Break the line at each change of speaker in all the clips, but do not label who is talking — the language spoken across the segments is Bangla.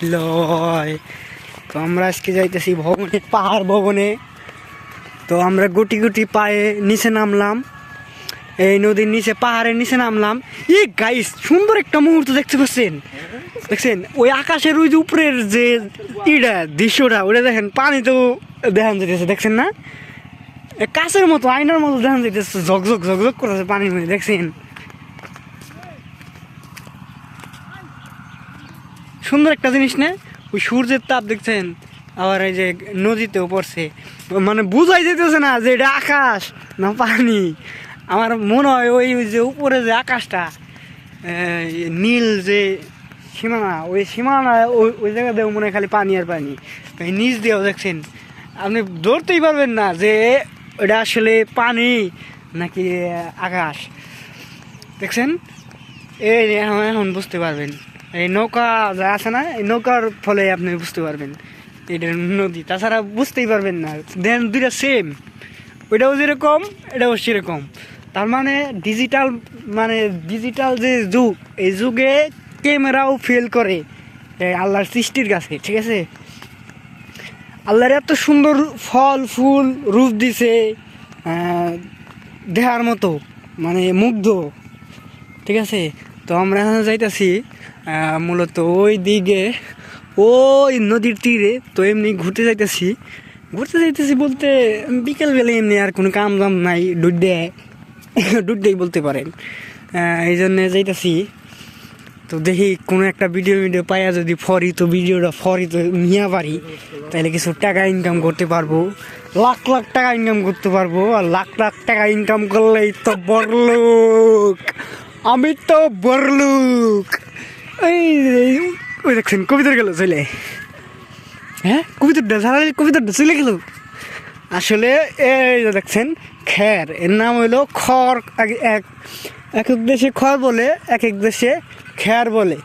নিলয়। তো আমরা আজকে যাইতেছি ভবনে, পাহাড় ভবনে। তো আমরা গুটি গুটি পায়ে নিচে নামলাম। এই নদীর নিচে, পাহাড়ের নিচে নামলাম। ই গাইস সুন্দর একটা মুহূর্ত দেখতে পাচ্ছেন। দেখছেন, ওই আকাশের ওই যে উপরের যে ইটা, দৃশ্যটা, ওটা দেখেন, পানি তো দেখান যেতেছে দেখছেন না? কাছের মতো, আয়নার মতো দেখান যেতেছে ঝকঝক ঝকঝক করেছে পানির মধ্যে, দেখছেন? সুন্দর একটা জিনিস না? ওই সূর্যের তাপ দেখছেন, আবার এই যে নদীতেও পড়ছে। মানে বুঝাই যেতেছে না যে এটা আকাশ না পানি। আমার মনে হয় ওই যে উপরে যে আকাশটা নীল যে সীমানা, ওই সীমানা ওই ওই জায়গাতেও মনে খালি পানি আর পানি। এই নিচ দিয়েও দেখছেন, আপনি ধরতেই পারবেন না যে ওটা আসলে পানি নাকি আকাশ। দেখছেন? এই এখন বুঝতে পারবেন। এই নৌকা যা আছে না, এই নৌকার ফলে আপনি বুঝতে পারবেন। এটা নদী, তাছাড়া বুঝতেই পারবেন না। দেন দুইটা সেম ওইটাও যেরকম, এটাও সেরকম। তার মানে ডিজিটাল মানে ডিজিটাল যে যুগ, এই যুগে ক্যামেরাও ফেল করে আল্লাহর সৃষ্টির কাছে, ঠিক আছে? আল্লাহর এত সুন্দর ফল, ফুল, রূপ দিছে দেহার মতো মানে মুগ্ধ, ঠিক আছে? তো আমরা এখন যাইতাছি মূলত ওই দিকে, ওই নদীর তীরে তো এমনি ঘুরতে যাইতেছি। ঘুরতে যাইতেছি বলতে বিকেল বেলা এমনি আর কোনো কাম দাম নাই ডুড্ডে ডুড্ডেই বলতে পারেন। এই জন্যে যাইতেছি। তো দেখি কোনো একটা ভিডিও ভিডিও পাইয়া যদি ফরি, তো ভিডিওটা ফরি তো নিয়ে পারি। তাহলে কিছু টাকা ইনকাম করতে পারব। লাখ লাখ টাকা ইনকাম করতে পারব আর লাখ লাখ টাকা ইনকাম করলেই তো বড়লোক। আমি তো বড়লোক। ওই দেখছেন? কবিতার গেল চলে। হ্যাঁ? কবিতারটা সারা কবিতারটা চলে গেল। আসলে, এই দেখছেন খ্যার এর নাম হলো খড়। এক- এক এক দেশে খড় বলে, এক এক দেশে খ্যার বলে।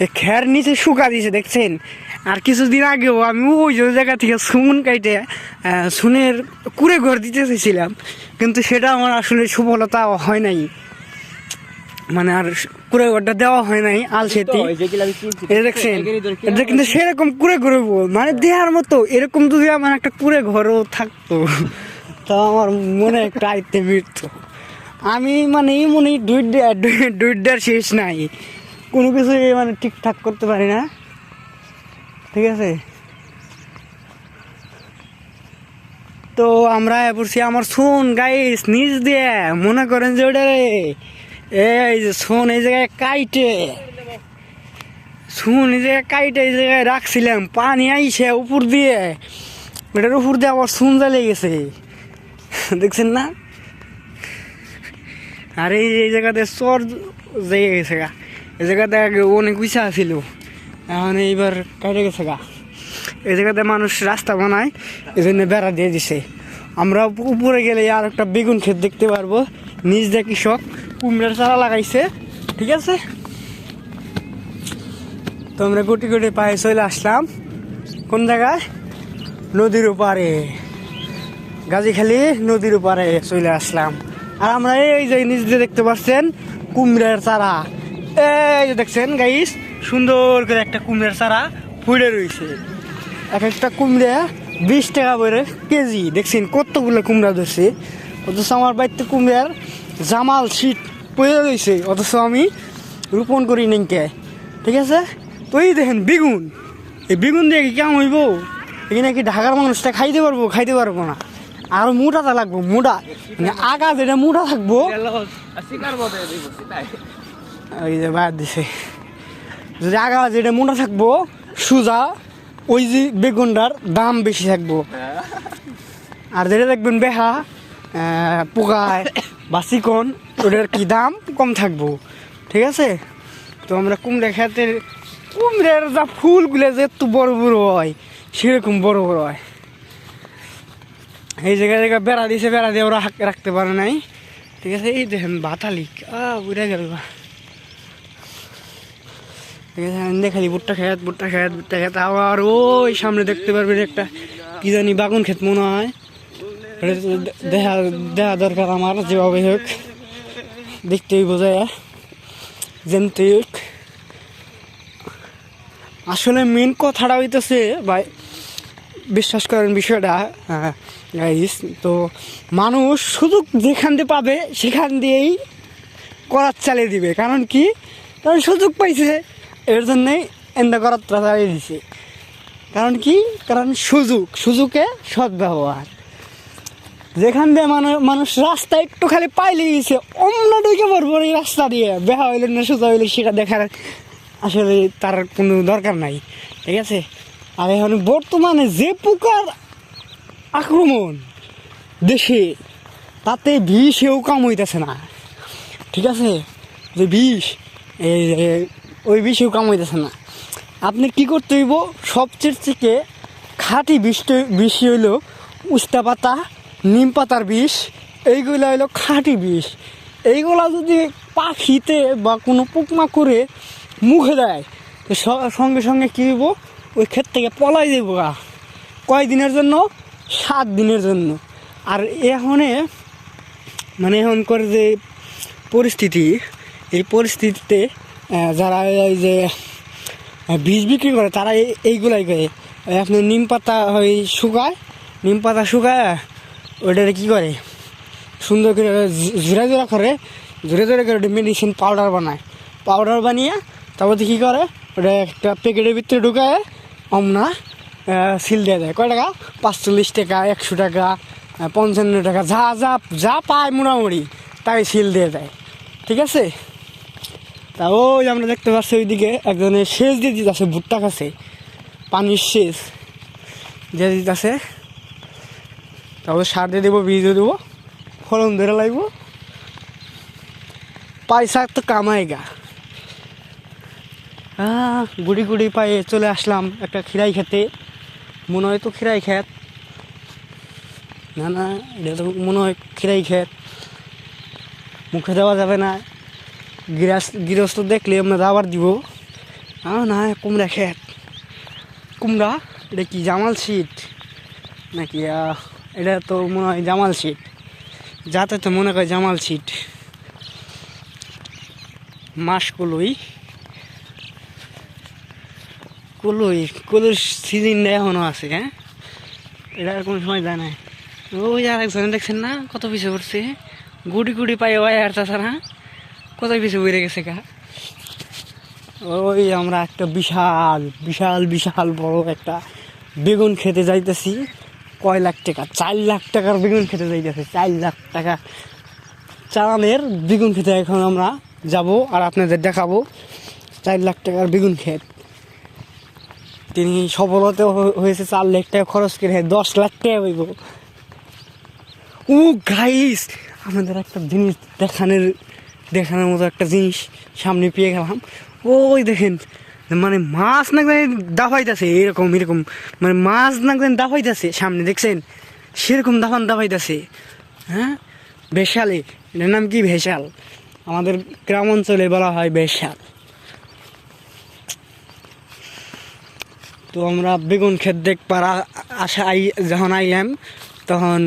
এই খ্যার নিচে শুকা দিয়েছে দেখছেন? আর কিছুদিন আগেও আমি ওই জায়গা থেকে সুন কাইটে সুনের কুড়ে ঘর দিতে চেয়েছিলাম কিন্তু সেটা আমার আসলে সফলতা হয় নাই। মানে আর কুড়ে ঘরটা দেওয়া হয় নাই আলসেতি দেখছেন এটা কিন্তু সেরকম কুড়ে ঘরে মানে দেহার মতো এরকম যদি আমার একটা কুড়ে ঘরও থাকতো তা আমার মনে একটা আইতে মৃত্যু আমি মানে এই মনে দুইটার শেষ নাই। কোনো কিছু মানে ঠিকঠাক করতে পারি না। ঠিক আছে? তো আমরা পড়ছি আমার শোন গাইস নিজ দিয়ে। মনে করেন যে ওটা রে। এই যে শোন, এই জায়গায় কাইটে। শুন, এই জায়গায় কাইটে, এই জায়গায় রাখছিলাম। পানি আইসে উপর দিয়ে। ওটার উপর দিয়ে আবার শুন জ্বালিয়ে গেছে। দেখছেন না? আর এই এই জায়গাতে চর জেগে গেছে গা। এই জায়গাতে আগে অনেক উঁচা ছিল। এখন এইবার কাটে গেছে গা। এই জায়গাতে মানুষ রাস্তা বানায় এই জন্য বেড়া দিয়ে দিছে। আমরা উপরে গেলে আর একটা বেগুন ক্ষেত দেখতে পারব। নিজ দিয়ে কৃষক। কুমড়ার চারা লাগাইছে, ঠিক আছে? তো আমরা গুটি গুটি পায়ে চলে আসলাম। কোন জায়গায়? নদীর ওপারে। গাজীখালি নদীর ওপারে চলে আসলাম। আর আমরা এই যে নিচ দিয়ে দেখতে পাচ্ছেন কুমড়ার চারা। এই যে দেখছেন গাইস সুন্দর করে একটা কুমড়ার চারা ফুটে রয়েছে। এক একটা কুমড়া বিশ টাকা করে কেজি। দেখছেন কতগুলো কুমড়া ধরছে। অথচ আমার বাড়িতে কুমড়ার জামাল শীত পড়ে রয়েছে অথচ আমি রোপণ করি নিকে ঠিক আছে? তো এই দেখেন বেগুন। এই বেগুন দিয়ে কেমন হইব? এখানে কি ঢাকার মানুষটা খাইতে পারব খাইতে পারব না। আরও মোটাটা লাগবো, মোটা। মানে আগা যেটা মোটা থাকব। ওই যে বাদ দিছে। যদি আগা যেটা মোটা থাকব, সুজা, ওই যে বেগুনটার দাম বেশি থাকব। আর যেটা দেখবেন বেহা পোকায় বা চিকন ওটার কি দাম? কম থাকব। ঠিক আছে? তো আমরা কুমড়া খেতে কুমড়ার যা ফুলগুলো যে একটু বড় বড় হয়, সেরকম বড় বড় হয়। এই জায়গায় জায়গায় বেড়া দিয়েছে বেড়া দিয়ে ওরা রাখতে পারে নাই। ঠিক আছে? এই দেখেন বাতালিক উড়ে গেল। ঠিক আছে? এনে খালি ভুট্টা খেত ভুট্টা খেত ভুট্টা খেত আবার ওই সামনে দেখতে পারবেন একটা কি জানি বাগুন খেত মনে হয়। দেখা দেখা দরকার আমার, যেভাবে হোক। দেখতেই বোঝায় যেমতে হোক। আসলে মেন কথাটা হইতেছে, ভাই, বিশ্বাস করেন বিষয়টা গাইস তো মানুষ সুযোগ যেখান দিয়ে পাবে, সেখান দিয়েই করার চালিয়ে দিবে। কারণ কি? কারণ সুযোগ পাইছে, এর জন্যই এন্দা করার চালিয়ে দিছে। কারণ কি? কারণ সুযোগ, সুযোগে সদ্ব্যবহার। যেখান দিয়ে মানুষ রাস্তা একটু খালি পাইলে গেছে অন্য ঢুকে পড়ব এই রাস্তা দিয়ে। বেহা হইলে না, সোজা হইলে, সেটা দেখার আসলে তার কোনো দরকার নাই, ঠিক আছে? আর এখন বর্তমানে যে পোকার আক্রমণ দেশে, তাতে বিষেও কাম হইতেছে না, ঠিক আছে? যে বিষ ওই বিষেও কাম হইতেছে না। আপনি কি করতে হইব? সবচেয়ে থেকে খাঁটি বিষটা বিষ হইল উস্তা পাতা নিম পাতার বিষ, এইগুলো হইল খাঁটি বিষ। এইগুলা যদি পাখিতে বা কোনো পোকমা করে মুখে দেয়, তো সঙ্গে সঙ্গে কী হইব? ওই ক্ষেত থেকে পলাই দেবো গা। কয় দিনের জন্য? সাত দিনের জন্য। আর এখনে মানে এখনকার যে পরিস্থিতি, এই পরিস্থিতিতে যারা এই যে বীজ বিক্রি করে, তারা এই- এইগুলাই করে। এই আপনার নিম পাতা ওই শুকায়, নিম পাতা শুকায় ওইটারে কী করে? সুন্দর করে জোড়া জোড়া করে জোরে জোরে করে ওটা মেডিসিন পাউডার বানায়। পাউডার বানিয়ে তারপর কী করে? ওটা একটা প্যাকেটের ভিতরে ঢুকায়, অমনা সিল দিয়ে দেয়। কয় টাকা? পাঁচচল্লিশ টাকা, একশো টাকা পঞ্চান্ন টাকা, যা যা যা পায় মোটামুটি, তাই সিল দিয়ে দেয়। ঠিক আছে? তা ওই আমরা দেখতে পাচ্ছি ওইদিকে একজনের সেচ দিয়ে দিতেছে, ভুট্টা কাছে পানির সেচ দিয়ে দিতেছে। তারপর সার দিয়ে দেবো বীজও দেবো ফলন ধরে লাগবো। পয়সা তো কামাইগা গুড়ি গুড়ি পায়ে চলে আসলাম একটা খিরাই খেতে। মনে হয় তো খিরাই খেত। না না এটা তো মনে হয় খিরাই খেত। মুখে দেওয়া যাবে না। গৃহস্থ গৃহস্থ দেখলে আমরা দাবার দিব। আ না কুমড়া খেত। কুমড়া এটা কি জামাল সিট নাকি আহ, এটা তো মনে হয় জামাল সিট যাতে তো মনে হয় জামাল সিট মাস কলই। কলই, কলুর সিজনটা এখনও আছে হ্যাঁ? এটা আর কোনো সময় যায় না ওই আর একজনে দেখছেন না? কত পিছিয়ে পড়ছে গুড়ি গুড়ি পাই ওই আর তাছাড়া কত পিছিয়ে বেড়ে গেছে কা ওই আমরা একটা বিশাল বিশাল বিশাল বড় একটা বেগুন খেতে যাইতেছি। কয় লাখ টাকা? চার লাখ টাকার বেগুন খেতে যাইতেছে। চার লাখ টাকা। চালানের বেগুন খেতে এখন আমরা যাব আর আপনাদের দেখাবো চার লাখ টাকার বেগুন খেত তিনি সফলতা হয়েছে চার লাখ টাকা খরচ করে, দশ লাখ টাকা হইব ও গাইস আমাদের একটা জিনিস দেখানোর দেখানোর মতো একটা জিনিস সামনে পেয়ে গেলাম। ওই দেখেন মানে মাছ না দাফাইতেছে, এরকম এরকম। মানে মাছ না দাফাইতেছে, সামনে দেখছেন? সেরকম দাফান দাফাইতেছে। হ্যাঁ? ভেসালে এটার নাম কি ভেসাল আমাদের গ্রাম অঞ্চলে বলা হয় ভেসাল তো আমরা বেগুন ক্ষেত দেখ পারা আসা আই যখন আইলাম, তখন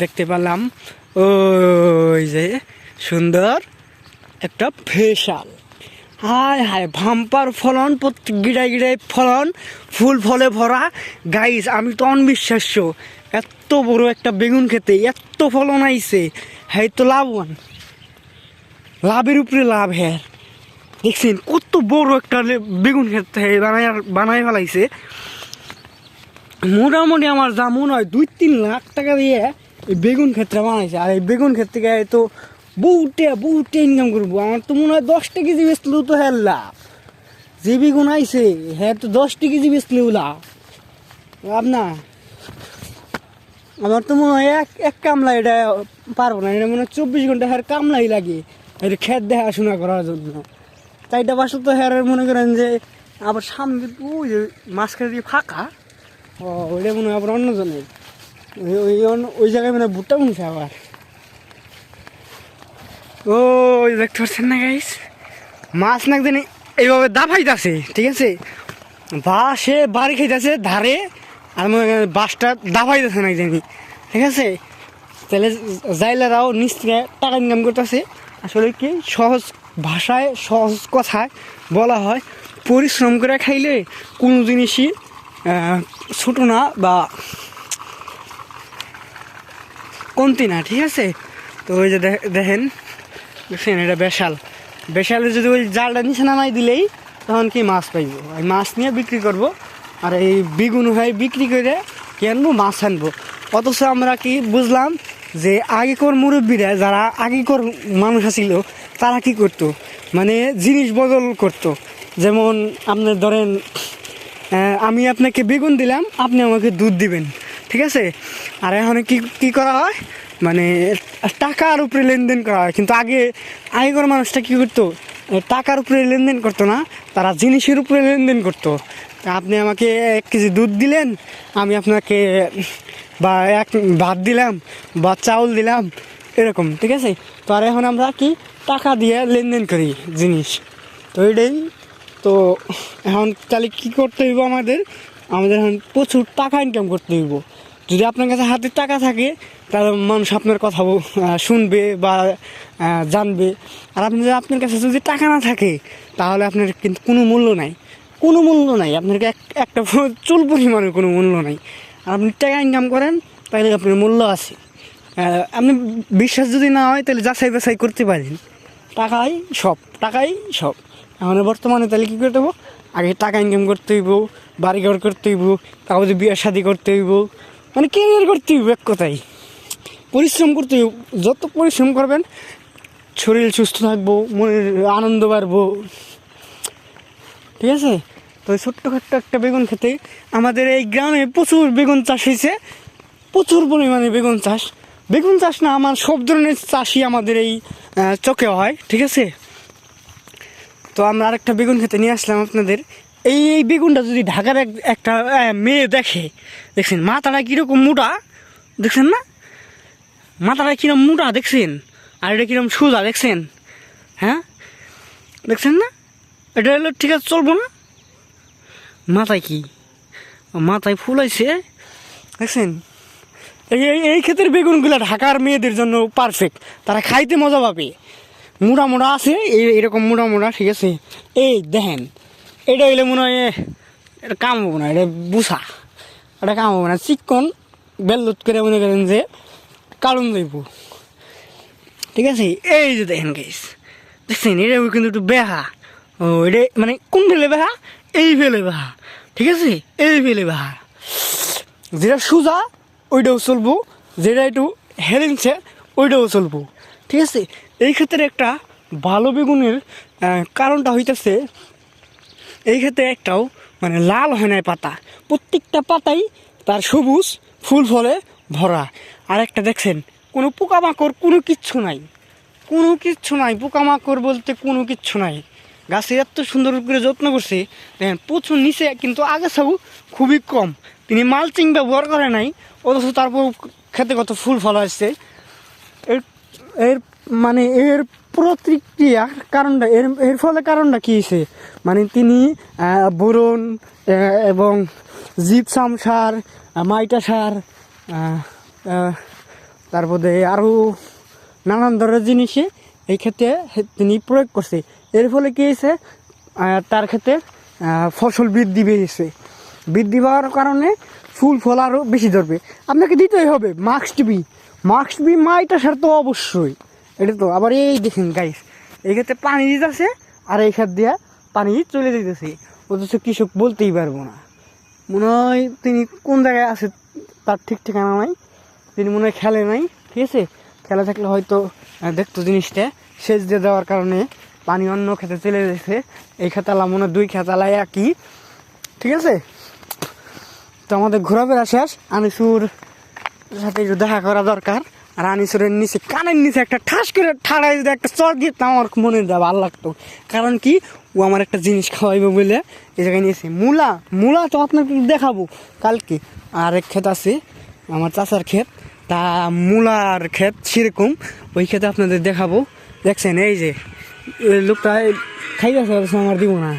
দেখতে পেলাম ওই যে সুন্দর একটা ফেসাল হায় হায় ভাম্পার ফলন, প্রত্যেক গিড়ায় গিড়ায় ফলন, ফুল ফলে ভরা। গাইস আমি তো অনবিশ্বাস্য এত বড় একটা বেগুন খেতে, এত ফলন আইছে হ্যাঁ তো লাভবান লাভের উপরে লাভ হ্যাঁ। দেখছেন, কত বড় একটা বেগুন ক্ষেত বানাই বানাই ফেলাইছে। মোটামুটি আমার যা মনে হয় দুই তিন লাখ টাকা দিয়ে এই বেগুন ক্ষেত্রে বানাইছে। আর এই বেগুন ক্ষেত্রে তো বহুটে বহুটে ইনকাম করব। আমার তো মনে হয় দশটা কেজি বেচলেও তো হ্যাঁ লাভ যে বেগুন আইছে হ্যাঁ তো দশটা কেজি বেচলেও লাভ না। আমার তো মনে হয় এক এক কামলা এটা পারব না। এটা মনে হয় চব্বিশ ঘণ্টা হ্যার কামলাই লাগে। এটা খেত দেখাশোনা করার জন্য। চারটা বাসা তো হ্যার মনে করেন যে, আবার সামনে ওই যে মাঝখানে দিয়ে ফাঁকা, ও, ওইটা মনে হয় আবার অন্যজনের। ওই- ওই জায়গায় মানে ভুট্টা বুনছে আবার। ও দেখতে পাচ্ছেন না গাইস মাছ না জানি এইভাবে দাফাইতেছে ঠিক আছে? বাসে বাড়ি খাইতেছে ধারে, আর বাসটা দাফাইতেছে না জানি ঠিক আছে? তাহলে জাইলারাও নিচ থেকে টাকা ইনকাম করতেছে। আসলে কি, সহজ ভাষায়, সহজ কথায় বলা হয়, পরিশ্রম করে খাইলে কোনো জিনিসই ছোটো না বা কমতি না, ঠিক আছে? তো ওই যে দেখেন দেখছেন, এটা বেশাল। বেশালে যদি ওই জালটা নিচে নামাই দিলেই তখন কি মাছ পাইব? ওই মাছ নিয়ে বিক্রি করব। আর এই বিগুন হয়ে বিক্রি করে কি আনব? মাছ আনব। অথচ আমরা কি বুঝলাম যে আগেকর মুরব্বীরা যারা আগেকর মানুষ ছিল তারা কি করতো? মানে জিনিস বদল করতো। যেমন আপনি ধরেন আমি আপনাকে বেগুন দিলাম, আপনি আমাকে দুধ দিবেন। ঠিক আছে? আর এখন কি কি করা হয়? মানে টাকার উপরে লেনদেন করা হয়। কিন্তু আগে, আগেকার মানুষটা কী করতো? টাকার উপরে লেনদেন করতো না, তারা জিনিসের উপরে লেনদেন করতো। আপনি আমাকে এক কেজি দুধ দিলেন, আমি আপনাকে বা এক ভাত দিলাম বা চাউল দিলাম, এরকম, ঠিক আছে? তো আর এখন আমরা কি টাকা দিয়ে লেনদেন করি জিনিস? তো এটাই। তো এখন তাহলে কী করতে হইব আমাদের? আমাদের এখন প্রচুর টাকা ইনকাম করতে হইব। যদি আপনার কাছে হাতে টাকা থাকে, তাহলে মানুষ আপনার কথা শুনবে বা জানবে। আর আপনি যদি আপনার কাছে যদি টাকা না থাকে, তাহলে আপনার কিন্তু কোনো মূল্য নাই। কোনো মূল্য নাই। আপনার এক, একটা চুল পরিমাণের কোনো মূল্য নাই। আর আপনি টাকা ইনকাম করেন, তাহলে আপনার মূল্য আছে। আপনি বিশ্বাস যদি না হয়, তাহলে যাচাই বাছাই করতে পারেন। টাকাই সব টাকাই সব। এখন বর্তমানে তাহলে কী করতে হইব আগে টাকা ইনকাম করতে হইব বাড়ি ঘর করতে হইব কাগজে বিয়ে শাদি করতে হইব মানে কেরিয়ার করতে হইব এক পরিশ্রম করতে যত পরিশ্রম করবেন, শরীর সুস্থ থাকব, মনের আনন্দ বাড়বো। ঠিক আছে? তো ছোট্টখাট্ট একটা বেগুন খেতে আমাদের এই গ্রামে প্রচুর বেগুন চাষ হয়েছে। প্রচুর পরিমাণে বেগুন চাষ। বেগুন চাষ না, আমার সব ধরনের চাষই আমাদের এই চকে হয়। ঠিক আছে? তো আমরা আরেকটা বেগুন খেতে নিয়ে আসলাম আপনাদের। এই এই বেগুনটা যদি ঢাকার এক, একটা মেয়ে দেখে, দেখছেন, মাথাটা কীরকম মোটা, দেখছেন না? মাথাটা কিরম মোটা, দেখছেন? আর এটা কিরম সোজা, দেখছেন? হ্যাঁ? দেখছেন না? এটা হলো ঠিক আছে, চলবো না? মাথায় কি? মাথায় ফুল আছে, দেখছেন? এই, এই- ক্ষেত্রে বেগুনগুলো ঢাকার মেয়েদের জন্য পারফেক্ট তারা খাইতে মজা পাবে। মোটা মোটা আছে, এই এরকম মোটা মোটা, ঠিক আছে? এই, দেখেন এটা হইলে মনে হয়, এটা কাম হব না, এটা বুসা। এটা কাম হব না। চিকন বেল্লুত করে মনে করেন যে কারণ যাইব ঠিক আছে? এই যে দেখেন গাইস দেখছেন? এটা কিন্তু একটু বেহা। ও, এটা মানে কোন ফেলে বেহা? এই ফেলে বেহা। ঠিক আছে? এই ফেলে বেহা। যেটা সোজা, ওইটাও চলবো। যেটা একটু হেরেনছে ওইটাও চলবো। ঠিক আছে? এই ক্ষেত্রে একটা ভালো বেগুনের কারণটা হইতেছে এই ক্ষেত্রে একটাও মানে লাল হয় নাই পাতা। প্রত্যেকটা পাতাই তার সবুজ ফুল ফলে ভরা। আর একটা দেখছেন, কোনো পোকামাকড় কোনো কিচ্ছু নাই। কোনো কিচ্ছু নাই, পোকামাকড় বলতে কোনো কিচ্ছু নাই। গাছে এত সুন্দর করে যত্ন করছে, দেখেন, প্রচুর নিচে কিন্তু আগাছাও খুবই কম। তিনি মালচিং ব্যবহার করে নাই, অথচ তারপর খেতে কত ফুল ফল আসছে। এর এর মানে এর প্রতিক্রিয়া কারণটা, এর এর ফলে কারণটা কী হয়েছে? মানে তিনি বোরন এবং জিপসাম সার, মাইটা সার তারপরে আরও নানান ধরনের জিনিসে এই ক্ষেত্রে তিনি প্রয়োগ করছে। এর ফলে কী হয়েছে? তার ক্ষেত্রে ফসল বৃদ্ধি পেয়েছে বৃদ্ধি পাওয়ার কারণে ফুল ফল আরও বেশি ধরবে। আপনাকে দিতেই হবে মাস্ট বি মাস্ট বি মাইটা সার তো অবশ্যই। এটা তো আবার এই দেখেন গাইস এই ক্ষেত্রে পানি দিতেছে আর এই খাত দিয়া পানি চলে যেতেছে অথচ কৃষক বলতেই পারব না। মনে হয় তিনি কোন জায়গায় আছে তার ঠিক ঠিকানা নাই, তিনি মনে হয় খেলে নাই, ঠিক আছে? খেলা থাকলে হয়তো দেখতো জিনিসটা। সেচ দিয়ে দেওয়ার কারণে পানি অন্য খেতে চলে গেছে এই খেতালা মনে দুই খেতালায় একই, ঠিক আছে? তো আমাদের ঘোরাফেরা শেষ। আনিসুর সাথে একটু দেখা করা দরকার। আনিসুরের নিচে, কানের নিচে একটা ঠাস করে ঠাড়াই যদি একটা চর দিয়ে আমার মনে দেওয়া ভালো লাগতো। কারণ কি? ও আমার একটা জিনিস খাওয়াইবে বলে এই জায়গায় নিয়েছে মূলা মূলা তো আপনাকে দেখাবো কালকে। আর এক ক্ষেত আছে, আমার চাচার ক্ষেত। তা মূলার ক্ষেত সেরকম, ওই ক্ষেতে আপনাদের দেখাবো। দেখছেন, এই যে লোকটা খাই গেছে আমার দিব না।